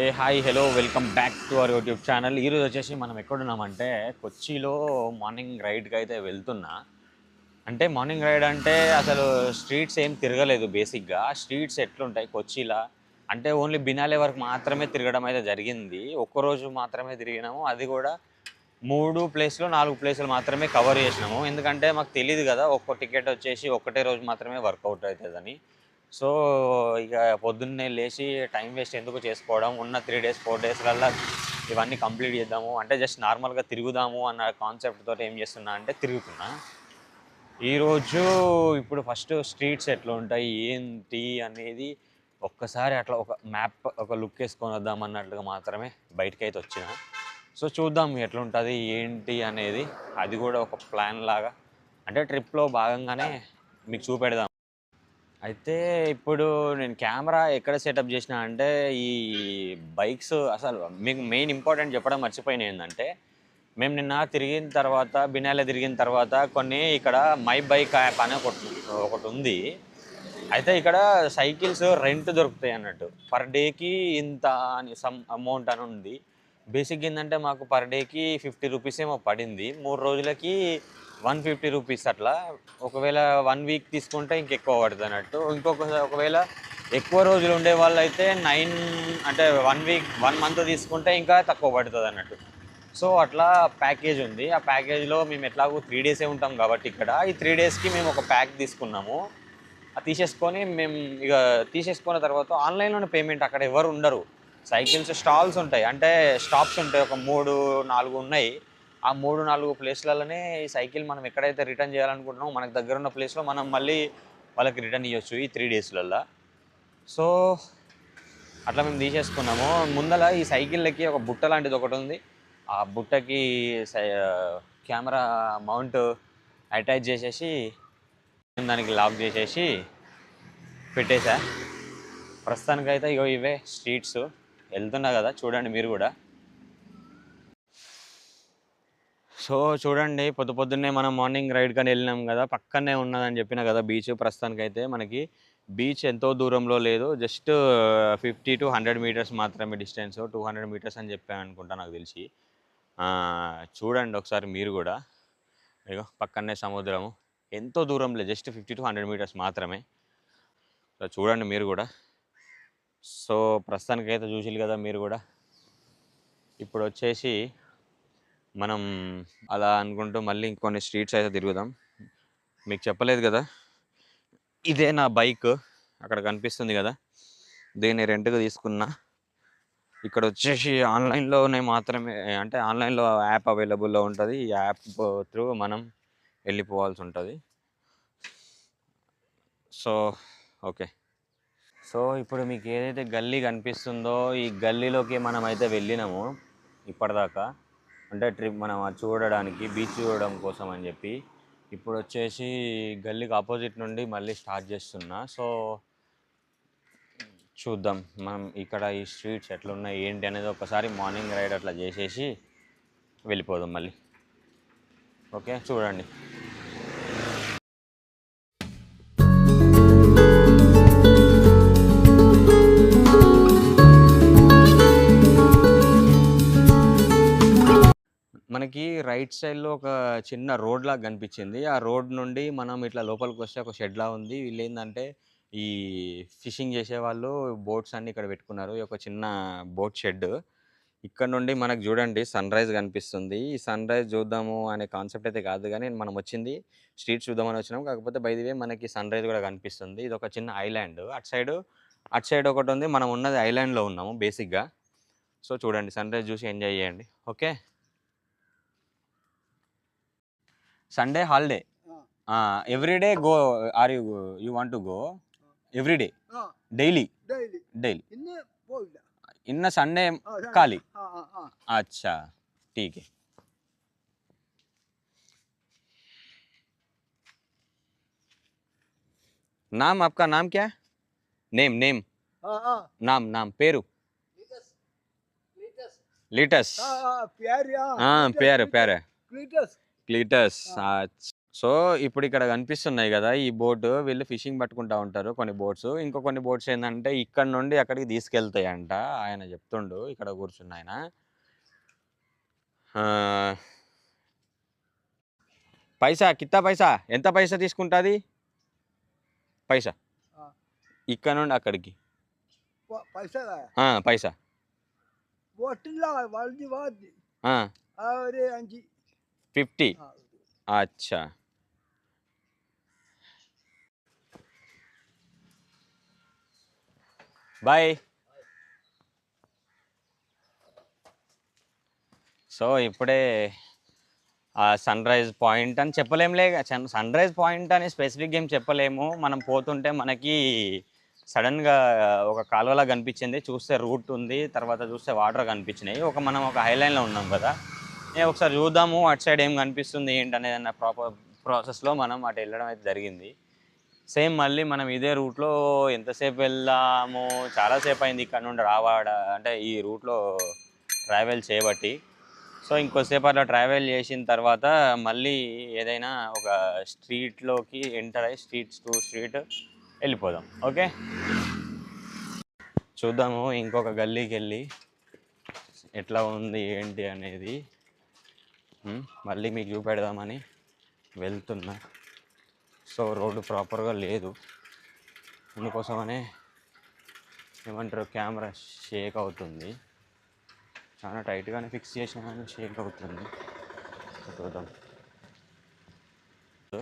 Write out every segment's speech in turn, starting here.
Hey hi hello welcome back to our YouTube channel. ఈరోజు వచ్చేసి మనం ఎక్కడున్నామంటే కొచ్చిలో మార్నింగ్ రైడ్కి అయితే వెళ్తున్నా. అంటే మార్నింగ్ రైడ్ అంటే అసలు స్ట్రీట్స్ ఏం తిరగలేదు బేసిక్గా. స్ట్రీట్స్ ఎట్లుంటాయి కొచ్చిలా? అంటే ఓన్లీ బినాలే వరకు మాత్రమే తిరగడం అయితే జరిగింది. ఒక్కరోజు మాత్రమే తిరిగినాము. అది కూడా మూడు ప్లేస్లో నాలుగు ప్లేసులు మాత్రమే కవర్ చేసినాము. ఎందుకంటే మాకు తెలియదు కదా ఒక్క టికెట్ వచ్చేసి ఒక్కటే రోజు మాత్రమే వర్కౌట్ అవుతుందని. సో ఇక పొద్దున్నే లేచి టైం వేస్ట్ ఎందుకు చేసుకోవడం ఉన్న త్రీ డేస్ ఫోర్ డేస్లల్లా ఇవన్నీ కంప్లీట్ చేద్దాము. అంటే జస్ట్ నార్మల్గా తిరుగుదాము అన్న కాన్సెప్ట్ తోటి ఏం చేస్తున్నా అంటే తిరుగుతున్నా. ఈరోజు ఇప్పుడు ఫస్ట్ స్ట్రీట్స్ ఎట్లా ఉంటాయి ఏంటి అనేది ఒక్కసారి అట్లా ఒక మ్యాప్ ఒక లుక్ వేసుకొని వద్దాం అన్నట్లుగా మాత్రమే బయటకి అయితే వచ్చిన. సో చూద్దాం ఎట్లా ఉంటుంది ఏంటి అనేది. అది కూడా ఒక ప్లాన్ లాగా. అంటే ట్రిప్లో భాగంగానే మీకు చూపెడదాం. అయితే ఇప్పుడు నేను కెమెరా ఎక్కడ సెటప్ చేసిన అంటే ఈ బైక్స్ అసలు మీకు మెయిన్ ఇంపార్టెంట్ చెప్పడం మర్చిపోయిన ఏంటంటే మేము నిన్న తిరిగిన తర్వాత బినాలే తిరిగిన తర్వాత కొన్ని ఇక్కడ మై బైక్ యాప్ అనే ఒకటి ఒకటి ఉంది. అయితే ఇక్కడ సైకిల్స్ రెంట్ దొరుకుతాయి అన్నట్టు. పర్ డేకి ఇంత అని సమ్ అమౌంట్ అని ఉంది. బేసిక్ ఏంటంటే మాకు పర్ డేకి ఫిఫ్టీ రూపీస్ ఏమో పడింది. మూడు రోజులకి వన్ ఫిఫ్టీ రూపీస్ అట్లా. ఒకవేళ వన్ వీక్ తీసుకుంటే ఇంకెక్కువ పడుతుంది అన్నట్టు. ఇంకొక ఒకవేళ ఎక్కువ రోజులు ఉండే వాళ్ళు అయితే నైన్ అంటే వన్ వీక్ వన్ మంత్ తీసుకుంటే ఇంకా తక్కువ పడుతుంది అన్నట్టు. సో అట్లా ప్యాకేజ్ ఉంది. ఆ ప్యాకేజ్లో మేము ఎట్లాగో త్రీ డేసే ఉంటాం కాబట్టి ఇక్కడ. ఈ త్రీ డేస్కి మేము ఒక ప్యాక్ తీసుకున్నాము. అది తీసేసుకొని మేము ఇక తీసేసుకున్న తర్వాత ఆన్లైన్లోనే పేమెంట్ అక్కడ ఎవరు ఉండరు. సైకిల్స్ స్టాల్స్ ఉంటాయి. అంటే స్టాప్స్ ఉంటాయి. ఒక మూడు నాలుగు ఉన్నాయి. ఆ మూడు నాలుగు ప్లేస్లలోనే ఈ సైకిల్ మనం ఎక్కడైతే రిటర్న్ చేయాలనుకుంటున్నామో మనకు దగ్గర ఉన్న ప్లేస్లో మనం మళ్ళీ వాళ్ళకి రిటర్న్ ఇవ్వచ్చు ఈ త్రీ డేస్లల్లో. సో అట్లా మేము తీసేసుకున్నాము. ముందల ఈ సైకిళ్ళకి ఒక బుట్ట లాంటిది ఒకటి ఉంది. ఆ బుట్టకి సై కెమెరా మౌంట్ అటాచ్ చేసేసి దానికి లాక్ చేసేసి పెట్టేశా. ప్రస్తుతానికైతే ఇగో ఇవే స్ట్రీట్స్. వెళ్తున్నా కదా చూడండి మీరు కూడా. సో చూడండి పొద్దు పొద్దున్నే మనం మార్నింగ్ రైడ్ కానీ వెళ్ళినాం కదా పక్కనే ఉన్నదని చెప్పిన కదా బీచ్ ప్రస్తుతానికైతే మనకి. బీచ్ ఎంతో దూరంలో లేదు just fifty to hundred meters మాత్రమే డిస్టెన్స్ టూ హండ్రెడ్ మీటర్స్ అని చెప్పాను అనుకుంటా నాకు తెలిసి. చూడండి ఒకసారి మీరు కూడా. ఇగో పక్కనే సముద్రము. ఎంతో దూరంలో just fifty to hundred meters మాత్రమే. సో చూడండి మీరు కూడా. సో ప్రస్తుతానికైతే చూసిరు కదా మీరు కూడా. ఇప్పుడు వచ్చేసి మనం అలా అనుకుంటూ మళ్ళీ ఇంకొన్ని స్ట్రీట్స్ అయితే తిరుగుదాం. మీకు చెప్పలేదు కదా? ఇదే నా బైక్. అక్కడ కనిపిస్తుంది కదా? దీన్ని రెంట్కి తీసుకున్నా. ఇక్కడ వచ్చేసి ఆన్లైన్లోనే మాత్రమే అంటే ఆన్లైన్లో యాప్ అవైలబుల్లో ఉంటుంది. ఈ యాప్ త్రూ మనం వెళ్ళిపోవాల్సి ఉంటుంది. So okay. సో ఇప్పుడు మీకు ఏదైతే గల్లీ కనిపిస్తుందో ఈ గల్లీలోకి మనం అయితే వెళ్ళినాము ఇప్పటిదాకా అంటే ట్రిప్ మనం అది చూడడానికి బీచ్ చూడడం కోసం అని చెప్పి ఇప్పుడు వచ్చేసి గల్లీకి ఆపోజిట్ నుండి మళ్ళీ స్టార్ట్ చేస్తున్నా. సో చూద్దాం మనం ఇక్కడ ఈ స్ట్రీట్స్ ఎట్లున్నాయి ఏంటి అనేది ఒకసారి మార్నింగ్ రైడ్ అట్లా చేసేసి వెళ్ళిపోదాం మళ్ళీ. ఓకే చూడండి. రైట్ సైడ్లో ఒక చిన్న రోడ్ లాగా కనిపించింది. ఆ రోడ్ నుండి మనం ఇట్లా లోపలికి వస్తే ఒక షెడ్ లా ఉంది. వీళ్ళు ఏంటంటే ఈ ఫిషింగ్ చేసేవాళ్ళు బోట్స్ అన్ని ఇక్కడ పెట్టుకున్నారు. ఒక చిన్న బోట్ షెడ్. ఇక్కడ నుండి మనకు చూడండి సన్ రైజ్ కనిపిస్తుంది. ఈ సన్ రైజ్ చూద్దాము అనే కాన్సెప్ట్ అయితే కాదు కానీ మనం వచ్చింది స్ట్రీట్ చూద్దామని వచ్చినాం. కాకపోతే బై మనకి సన్ రైజ్ కూడా కనిపిస్తుంది. ఇది ఒక చిన్న ఐలాండ్. అటు సైడ్ అటు సైడ్ ఒకటి ఉంది. మనం ఉన్నది ఐలాండ్లో ఉన్నాము బేసిక్గా. సో చూడండి సన్ రైజ్ చూసి ఎంజాయ్ చేయండి. Okay? Sunday holiday. Uh, every day go. Are you you want to go? Every day. Daily. Daily. Daily. ಇನ್ನು ಸಂಡೆ ಖಾಲಿ ಅಚ್ಚಾ ठीक है नाम आपका नाम क्या है नेम नेम आ, आ, नाम नाम पेरू लेटस लेटस हाँ प्यार प्यार లీటర్స్. సో ఇప్పుడు ఇక్కడ కనిపిస్తున్నాయి కదా ఈ బోటు. వీళ్ళు ఫిషింగ్ పట్టుకుంటా ఉంటారు కొన్ని బోట్స్. ఇంకో కొన్ని బోట్స్ ఏంటంటే ఇక్కడ నుండి అక్కడికి తీసుకెళ్తాయి అంట ఆయన చెప్తుండు ఇక్కడ కూర్చున్న ఆయన. పైసా కిత్తా పైసా? ఎంత పైసా తీసుకుంటుంది? పైసా. ఇక్కడ నుండి అక్కడికి. పైసా. ఫిఫ్టీ. అచ్చా. బాయ్. సో ఇప్పుడే సన్ రైజ్ పాయింట్ అని చెప్పలేంలే సన్ రైజ్ పాయింట్ అని స్పెసిఫిక్ ఏం చెప్పలేము. మనం పోతుంటే మనకి సడన్గా ఒక కాలువలా కనిపించింది. చూస్తే రూట్ ఉంది. తర్వాత చూస్తే వాటర్ కనిపించినాయి. ఒక మనం ఒక హైలైన్లో ఉన్నాం కదా. ఒకసారి చూద్దాము అటు సైడ్ ఏం కనిపిస్తుంది ఏంటి అనేది అన్న ప్రాపర్ ప్రాసెస్లో మనం అటు వెళ్ళడం అయితే జరిగింది. సేమ్ మళ్ళీ మనం ఇదే రూట్లో ఎంతసేపు వెళ్దాము చాలాసేపు అయింది ఇక్కడ నుండి రావాడ అంటే ఈ రూట్లో ట్రావెల్ చేయబట్టి సో ఇంకోసేపు అట్లా ట్రావెల్ చేసిన తర్వాత మళ్ళీ ఏదైనా ఒక స్ట్రీట్లోకి ఎంటర్ అయ్యి స్ట్రీట్స్ టు స్ట్రీట్ వెళ్ళిపోదాం ఓకే? చూద్దాము ఇంకొక గల్లీకి వెళ్ళి ఎట్లా ఉంది ఏంటి అనేది. మళ్ళీ మీకు చూపెడదామని వెళ్తున్నా. సో రోడ్డు ప్రాపర్గా లేదు. అందుకోసమనే ఏమంటారు కెమెరా షేక్ అవుతుంది. చాలా టైట్గానే ఫిక్స్ చేసిన కానీ షేక్ అవుతుంది. చూద్దాం. సో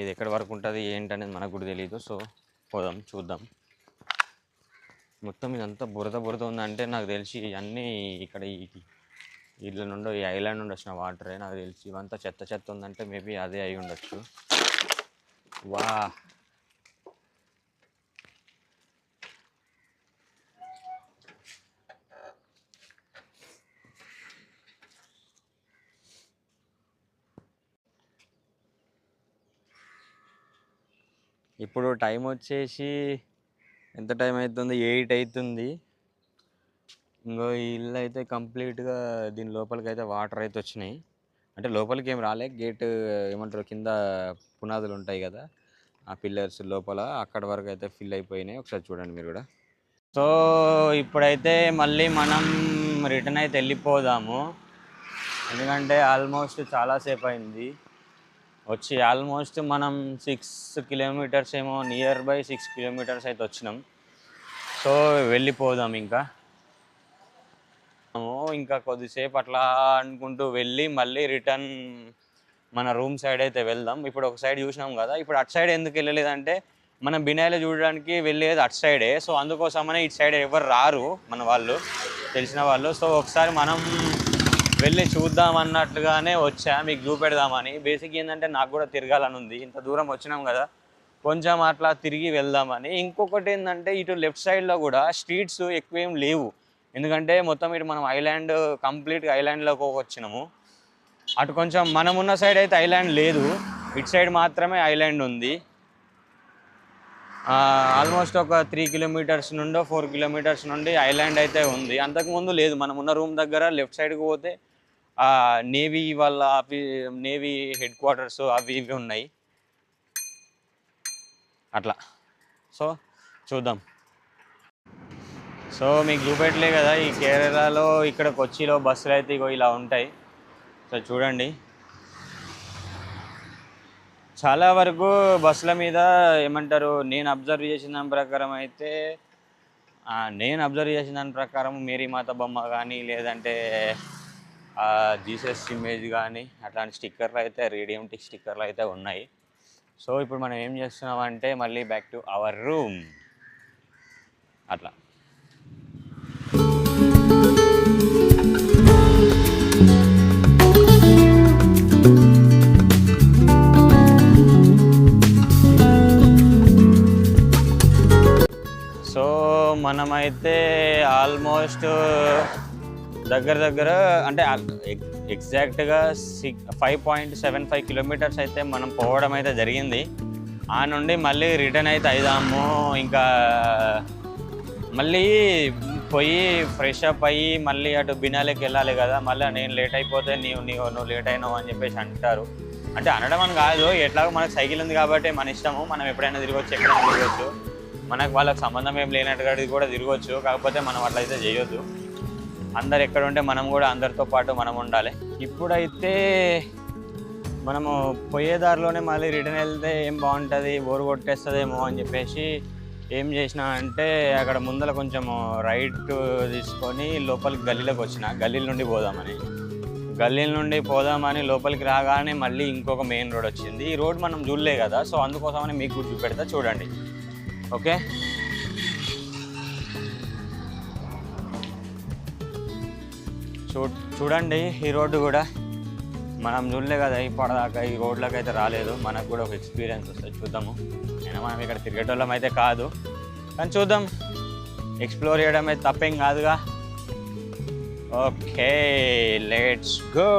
ఇది ఎక్కడి వరకు ఉంటుంది ఏంటనేది మనకు కూడా తెలియదు సో పోదాం చూద్దాం. మొత్తం ఇదంతా బురద బురద ఉందంటే నాకు తెలిసి అన్నీ ఇక్కడ వీళ్ళ ఇళ్ళ నుండి ఈ ఐలాండ్ నుండి వచ్చిన వాటరే నాకు తెలిసి ఇవంతా చెత్త చెత్త ఉందంటే మేబీ అదే అయి ఉండొచ్చు. వా. ఇప్పుడు టైం వచ్చేసి ఎంత టైం అవుతుంది ఎయిట్ అవుతుంది ఇంకో ఈ ఇల్లు అయితే కంప్లీట్గా దీని లోపలికి అయితే వాటర్ అయితే వచ్చినాయి అంటే లోపలికి ఏం రాలే. గేట్ ఏమంటారు కింద పునాదులు ఉంటాయి కదా ఆ పిల్లర్స్ లోపల అక్కడ వరకు అయితే ఫిల్ అయిపోయినాయి ఒకసారి చూడండి మీరు కూడా సో ఇప్పుడైతే మళ్ళీ మనం రిటర్న్ అయితే వెళ్ళిపోదాము ఎందుకంటే ఆల్మోస్ట్ చాలాసేపు అయింది వచ్చి ఆల్మోస్ట్ మనం సిక్స్ కిలోమీటర్స్ ఏమో నియర్ బై సిక్స్ కిలోమీటర్స్ అయితే వచ్చినాం సో వెళ్ళిపోదాం ఇంకా. ఇంకా కొద్దిసేపు అట్లా అనుకుంటూ వెళ్ళి మళ్ళీ రిటర్న్ మన రూమ్ సైడ్ అయితే వెళ్దాం. ఇప్పుడు ఒక సైడ్ చూసినాం కదా ఇప్పుడు అటు సైడ్ ఎందుకు వెళ్ళలేదంటే మనం బినాయిలో చూడడానికి వెళ్ళేది అటు సైడే. సో అందుకోసమనే ఇటు సైడ్ ఎవరు రారు మన వాళ్ళు తెలిసిన వాళ్ళు. సో ఒకసారి మనం వెళ్ళి చూద్దాం అన్నట్లుగానే వచ్చా మీకు చూపెడదామని. బేసిక్ ఏంటంటే నాకు కూడా తిరగాలని ఉంది. ఇంత దూరం వచ్చినాం కదా కొంచెం అట్లా తిరిగి వెళ్దామని. ఇంకొకటి ఏంటంటే ఇటు లెఫ్ట్ సైడ్లో కూడా స్ట్రీట్స్ ఎక్కువేం లేవు. ఎందుకంటే మొత్తం ఇటు మనం ఐలాండ్ కంప్లీట్గా ఐలాండ్లోకి వచ్చినాము. అటు కొంచెం మనం ఉన్న సైడ్ అయితే ఐలాండ్ లేదు. ఇటు సైడ్ మాత్రమే ఐలాండ్ ఉంది. ఆల్మోస్ట్ ఒక త్రీ కిలోమీటర్స్ నుండో ఫోర్ కిలోమీటర్స్ నుండి ఐలాండ్ అయితే ఉంది. అంతకుముందు లేదు. మనం ఉన్న రూమ్ దగ్గర లెఫ్ట్ సైడ్కి పోతే నేవీ వాళ్ళ ఆఫీ నేవీ హెడ్ క్వార్టర్స్ అవి ఇవి ఉన్నాయి. అట్లా. సో చూద్దాం. సో మీకు చూపెట్టలే కదా ఈ కేరళలో ఇక్కడ కొచ్చిలో బస్సులు అయితే ఇగో ఇలా ఉంటాయి. సో చూడండి. చాలా వరకు బస్సుల మీద ఏమంటారు నేను అబ్జర్వ్ చేసిన దాని ప్రకారం అయితే నేను అబ్జర్వ్ చేసిన దాని ప్రకారం మేరీ మాత బొమ్మ కానీ లేదంటే జీసస్ ఇమేజ్ కానీ అట్లాంటి స్టిక్కర్లు అయితే రేడియంటిక్ స్టిక్కర్లు అయితే ఉన్నాయి. సో ఇప్పుడు మనం ఏం చేస్తున్నామంటే మళ్ళీ బ్యాక్ టు అవర్ రూమ్. అట్లా. మనమైతే ఆల్మోస్ట్ దగ్గర దగ్గర అంటే ఎగ్జాక్ట్గా six five point seven five kilometers అయితే మనం పోవడం అయితే జరిగింది. ఆ నుండి మళ్ళీ రిటర్న్ అయితే అయిదాము. ఇంకా మళ్ళీ పోయి ఫ్రెష్ అప్ అయ్యి మళ్ళీ అటు బినాలకి వెళ్ళాలి కదా. మళ్ళీ నేను లేట్ అయిపోతే నీవు నీవు నువ్వు లేట్ అయినావు అని చెప్పేసి అంటారు. అంటే అనడం అని కాదు ఎట్లాగో మనకు సైకిల్ ఉంది కాబట్టి మన ఇష్టము. మనం ఎప్పుడైనా తిరగవచ్చు ఎక్కడైనా తిరగవచ్చు మనకు వాళ్ళకి సంబంధం ఏం లేనట్టుగా కూడా తిరగవచ్చు కాకపోతే మనం అట్లయితే చేయొద్దు. అందరు ఎక్కడ ఉంటే మనం కూడా అందరితో పాటు మనం ఉండాలి. ఇప్పుడైతే మనము పోయే దారిలోనే మళ్ళీ రిటర్న్ వెళ్తే ఏం బాగుంటుంది? బోరు కొట్టేస్తుందేమో అని చెప్పేసి ఏం చేసిన అంటే అక్కడ ముందర కొంచెం రైట్ తీసుకొని లోపలికి గల్లీలోకి వచ్చిన. గల్లీల నుండి పోదామని. గల్లీల నుండి పోదామని లోపలికి రాగానే మళ్ళీ ఇంకొక మెయిన్ రోడ్ వచ్చింది. ఈ రోడ్ మనం చూడలే కదా. సో అందుకోసమని మీకు కూడా చూపెడతా చూడండి. ఓకే? చూ చూడండి ఈ రోడ్డు కూడా. మనం చూడలే కదా ఇప్పటిదాకా ఈ రోడ్లకు అయితే రాలేదు. మనకు కూడా ఒక ఎక్స్పీరియన్స్ వస్తుంది చూద్దాము. అయినా మనం ఇక్కడ తిరిగేటోళ్ళం అయితే కాదు. కానీ చూద్దాం. ఎక్స్ప్లోర్ చేయడం అయితే తప్పేం కాదుగా. ఓకే లెట్స్ గో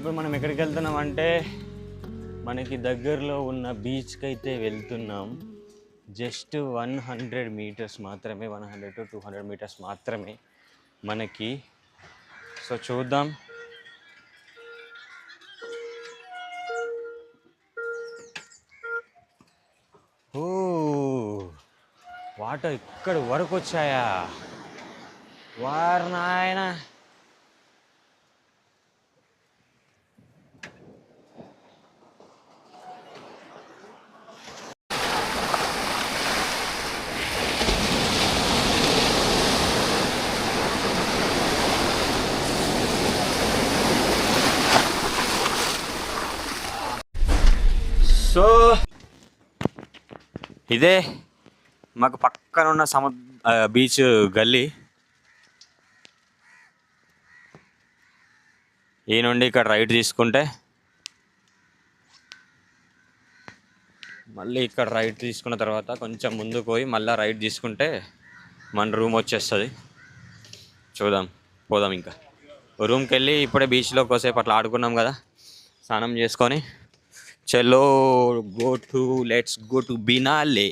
ఇప్పుడు మనం ఎక్కడికి వెళ్తున్నాం అంటే మనకి దగ్గరలో ఉన్న బీచ్కి అయితే వెళ్తున్నాం. జస్ట్ వన్ హండ్రెడ్ మీటర్స్ మాత్రమే one hundred to two hundred meters మాత్రమే మనకి. సో చూద్దాం. ఓ వాటర్ ఇక్కడ వరకు వచ్చాయా? వారు నాయనా సో ఇదే మాకు పక్కన ఉన్న సముద్ర బీచ్ గల్లీ. ఈ నుండి ఇక్కడ రైట్ తీసుకుంటే మళ్ళీ ఇక్కడ రైట్ తీసుకున్న తర్వాత కొంచెం ముందుకు పోయి మళ్ళీ రైట్ తీసుకుంటే మన రూమ్ వచ్చేస్తుంది. చూద్దాం పోదాం ఇంకా. రూమ్కి వెళ్ళి ఇప్పుడే బీచ్లో కోసేపు అట్లా ఆడుకున్నాం కదా స్నానం చేసుకొని చలో go to let's go to Biennale